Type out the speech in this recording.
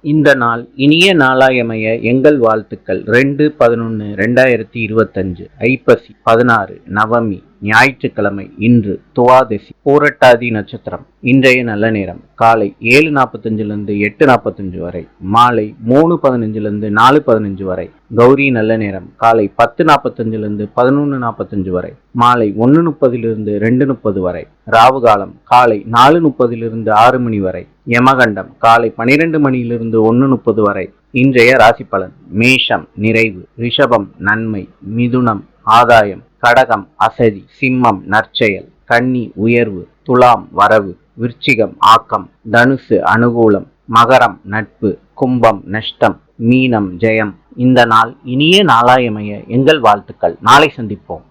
இந்த நாள் இனிய நாளாயமைய எங்கள் வாழ்த்துக்கள். ரெண்டு பதினொன்று ரெண்டாயிரத்தி இருபத்தஞ்சு ஐப்பசி பதினாறு நவமி ஞாயிற்றுக்கிழமை இன்று துவாதசி பூரட்டாதி நட்சத்திரம். இன்றைய நல்ல நேரம். காலை ஏழு நாற்பத்தஞ்சிலிருந்து எட்டு நாற்பத்தஞ்சு வரை. மாலை மூணு பதினஞ்சிலிருந்து நாலு பதினஞ்சு வரை. கௌரி நல்ல நேரம். காலை பத்து நாற்பத்தஞ்சிலிருந்து பதினொன்று நாற்பத்தஞ்சு வரை. மாலை ஒன்று முப்பதிலிருந்து ரெண்டு முப்பது வரை. ராவு காலம் காலை நாலு முப்பதிலிருந்து ஆறு மணி வரை. யமகண்டம் காலை பனிரெண்டு மணியிலிருந்து ஒன்று முப்பது வரை. இன்றைய ராசி பலன். மேஷம் நிறைவு ரிஷபம் நன்மை மிதுனம் ஆதாயம். கடகம் அசதி சிம்மம் நற்செயல் கன்னி உயர்வு துலாம் வரவு விருச்சிகம் ஆக்கம் தனுசு அனுகூலம் மகரம் நட்பு கும்பம் நஷ்டம் மீனம் ஜெயம். இந்த நாள் இனிய நாளாயமைய எங்கள் வாழ்த்துக்கள். நாளை சந்திப்போம்.